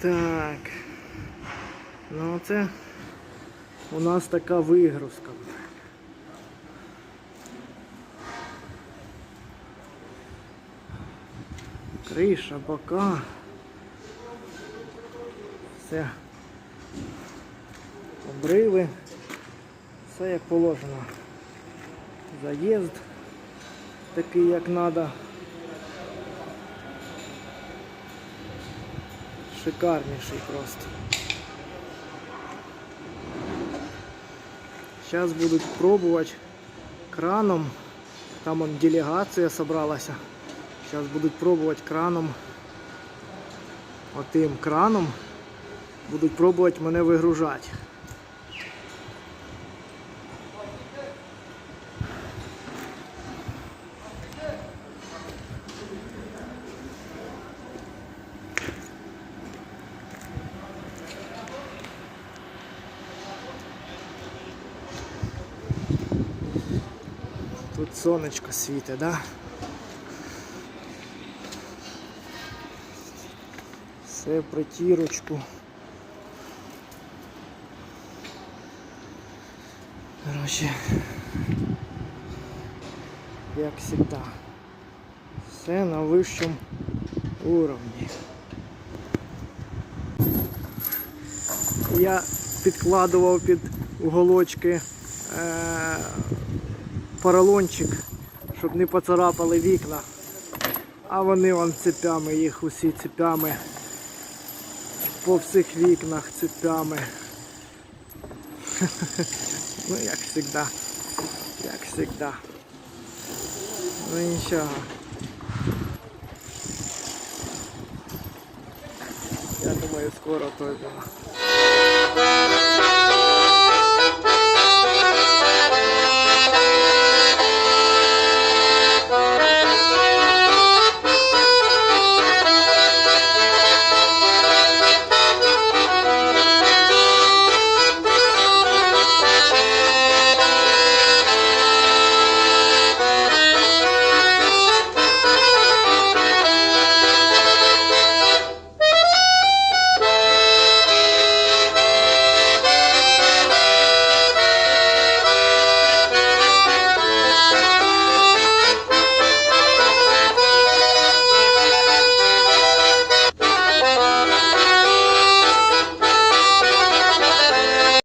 Так. Ну це у нас така вигрузка. Криша, бока. Все. Обриви. Все як положено. Заїзд такий як треба. Шикарніший просто. Зараз будуть пробувати краном. Там он делегація собралася. Зараз будуть пробувати краном. Отим краном будуть пробувати мене вигружати. Тут сонечко світить, да? Все притірочку. Короче, як завжди. Все на вищому уровні. Я підкладував під уголочки е- поролончик, щоб не поцарапали вікна. А вони вон цепями, їх усі цепями. По всіх вікнах цепями. Ну як завжди. Як завжди. Ну нічого. Я думаю, скоро то буде.